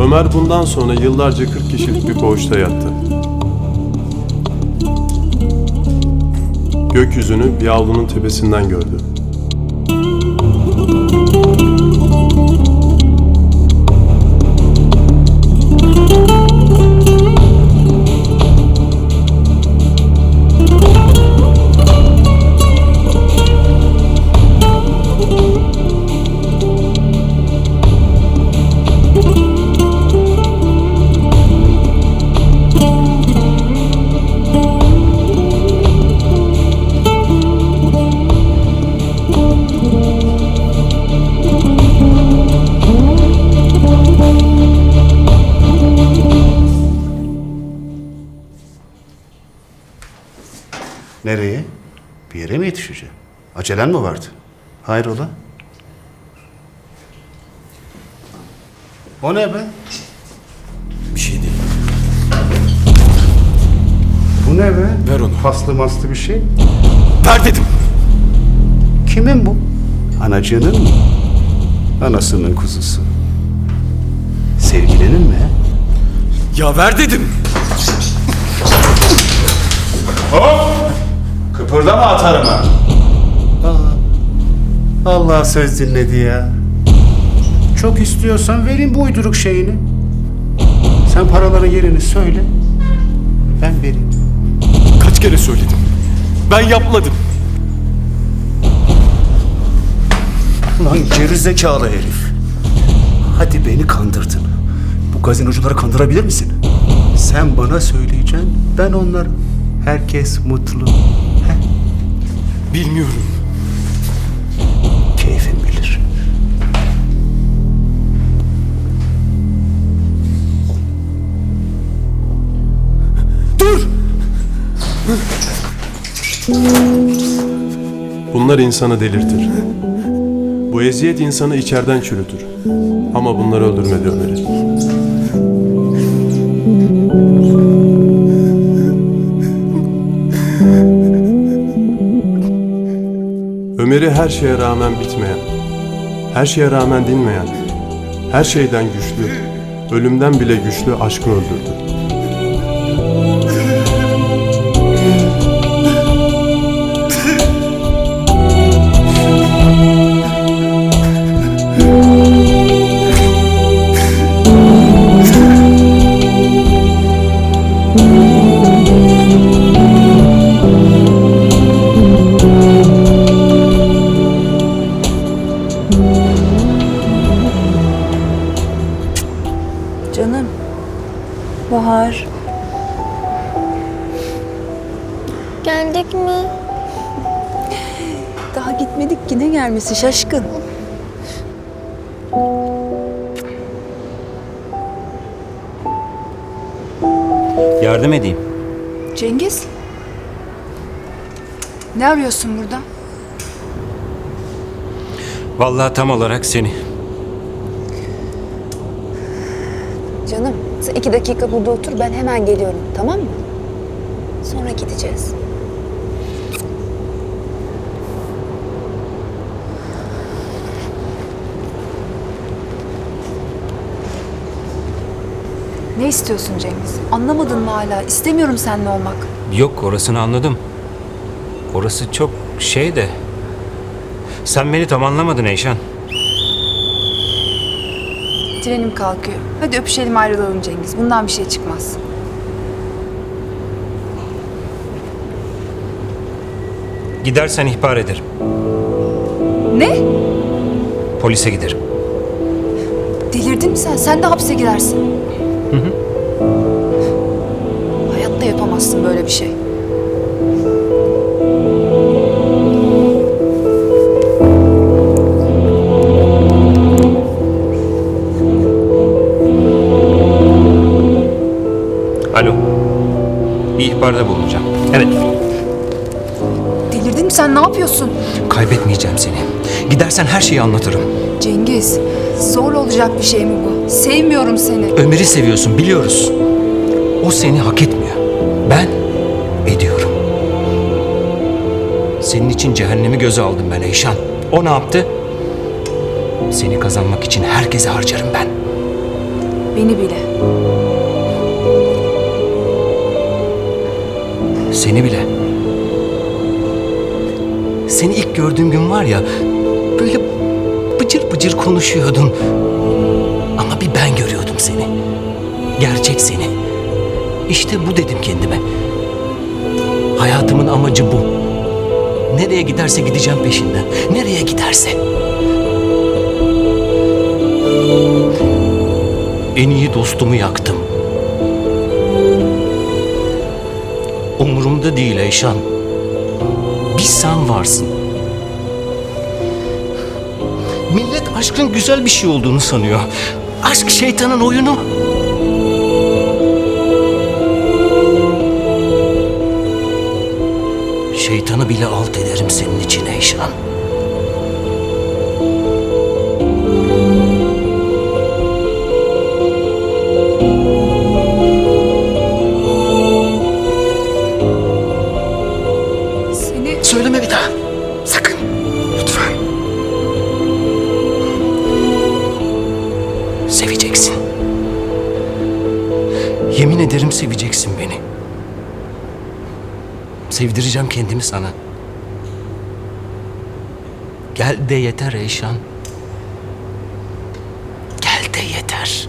Ömer bundan sonra yıllarca 40 kişilik bir koğuşta yattı. Gökyüzünü bir avlunun tepesinden gördü. Nereye? Bir yere mi yetişeceğim? Acelen mi vardı? Hayrola? O ne be? Bir şey değil. Bu ne be? Ver onu. Paslı maslı bir şey. Ver dedim. Kimin bu? Anacığının mı? Anasının kuzusu. Sevgilinin mi? Ya ver dedim. Kıpırdama atarım ha. Allah söz dinledi ya. Çok istiyorsan vereyim bu uyduruk şeyini. Sen paraların yerini söyle. Ben vereyim. Kaç kere söyledim. Ben yapmadım. Lan gerizekalı herif. Hadi beni kandırdın. Bu gazinocuları kandırabilir misin? Sen bana söyleyeceksin, ben onlara. Herkes mutlu. He? Bilmiyorum. Keyfin bilir. Dur! Bunlar insanı delirtir. Bu eziyet insanı içeriden çürütür. Ama bunlar öldürmedi Ömer'i. Ömer'i her şeye rağmen bitmeyen, her şeye rağmen dinmeyen, her şeyden güçlü, ölümden bile güçlü aşkı öldürdü. Bahar. Geldik mi? Daha gitmedik ki ne gelmesi şaşkın. Yardım edeyim. Cengiz? Ne arıyorsun burada? Vallahi tam olarak seni. Canım sen iki dakika burada otur ben hemen geliyorum tamam mı? Sonra gideceğiz. Ne istiyorsun Cengiz? Anlamadın mı hala? İstemiyorum seninle olmak. Yok orasını anladım. Orası çok şey de. Sen beni tam anlamadın Eyşan. Trenim kalkıyor. Hadi öpüşelim ayrılalım Cengiz. Bundan bir şey çıkmaz. Gidersen ihbar ederim. Ne? Polise giderim. Delirdin mi sen? Sen de hapse girersin. Hayatta yapamazsın böyle bir şey. İhbarda bulunacağım. Evet. Delirdin mi sen? Ne yapıyorsun? Kaybetmeyeceğim seni. Gidersen her şeyi anlatırım. Cengiz, zor olacak bir şey mi bu? Sevmiyorum seni. Ömer'i seviyorsun biliyoruz. O seni hak etmiyor. Ben ediyorum. Senin için cehennemi göze aldım ben Eyşan. O ne yaptı? Seni kazanmak için herkese harcarım ben. Beni bile. Seni bile. Seni ilk gördüğüm gün var ya böyle bıcır bıcır konuşuyordun. Ama bir ben görüyordum seni. Gerçek seni. İşte bu dedim kendime. Hayatımın amacı bu. Nereye giderse gideceğim peşinden. Nereye giderse. En iyi dostumu yaktım. Umurumda değil Eyşan. Bir sen varsın. Millet aşkın güzel bir şey olduğunu sanıyor. Aşk şeytanın oyunu. Şeytanı bile alt ederim senin için Eyşan. Yemin ederim seveceksin beni. Sevdireceğim kendimi sana. Gel de yeter Eyşan. Gel de yeter.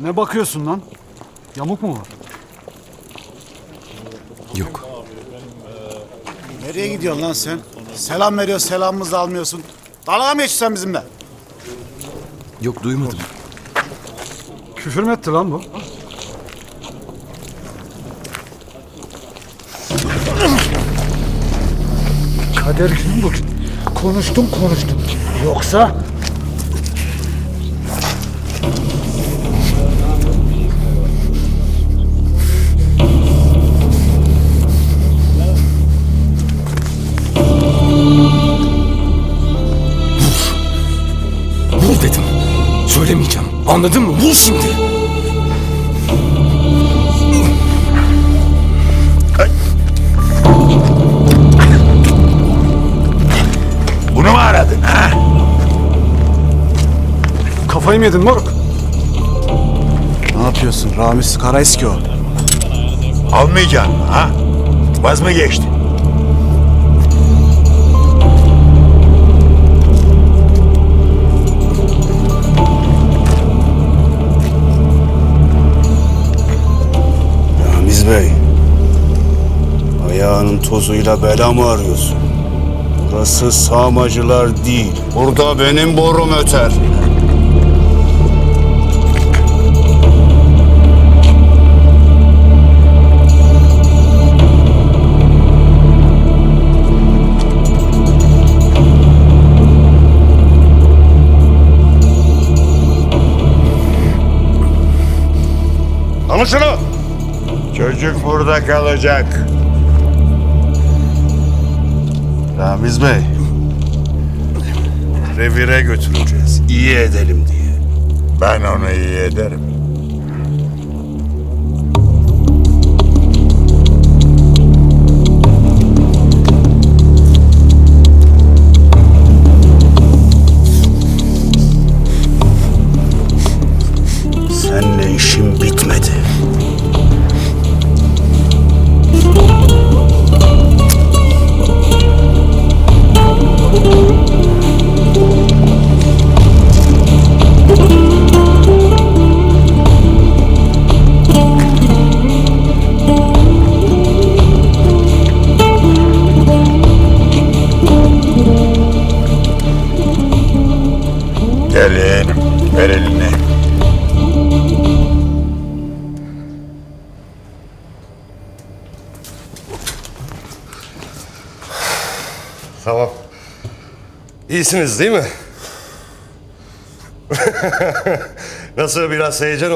Ne bakıyorsun lan? Yamuk mu var? Yok. Nereye gidiyorsun lan sen? Selam veriyor, selamımızı almıyorsun. Dalga mı geçiyorsun sen bizimle? Yok duymadım. Küfür mü etti lan bu? Kader günü bugün. Konuştum konuştum. Yoksa... Anladın mı? Vur şimdi. Bunu mu aradın ha? Kafayı mı yedin moruk? Ne yapıyorsun? Ramiz Karaeski o. Almayacaksın mı ha? Vaz mı geçti? Bey. Ayağının tozuyla bela mı arıyorsun? Burası sağmacılar değil. Burada benim borum öter. Alın. Çocuk burada kalacak. Ramiz Bey. Revire götüreceğiz. İyi edelim diye. Ben onu iyi ederim. Gel yeğenim, ver elini. Tamam. İyisiniz değil mi? Nasıl biraz heyecan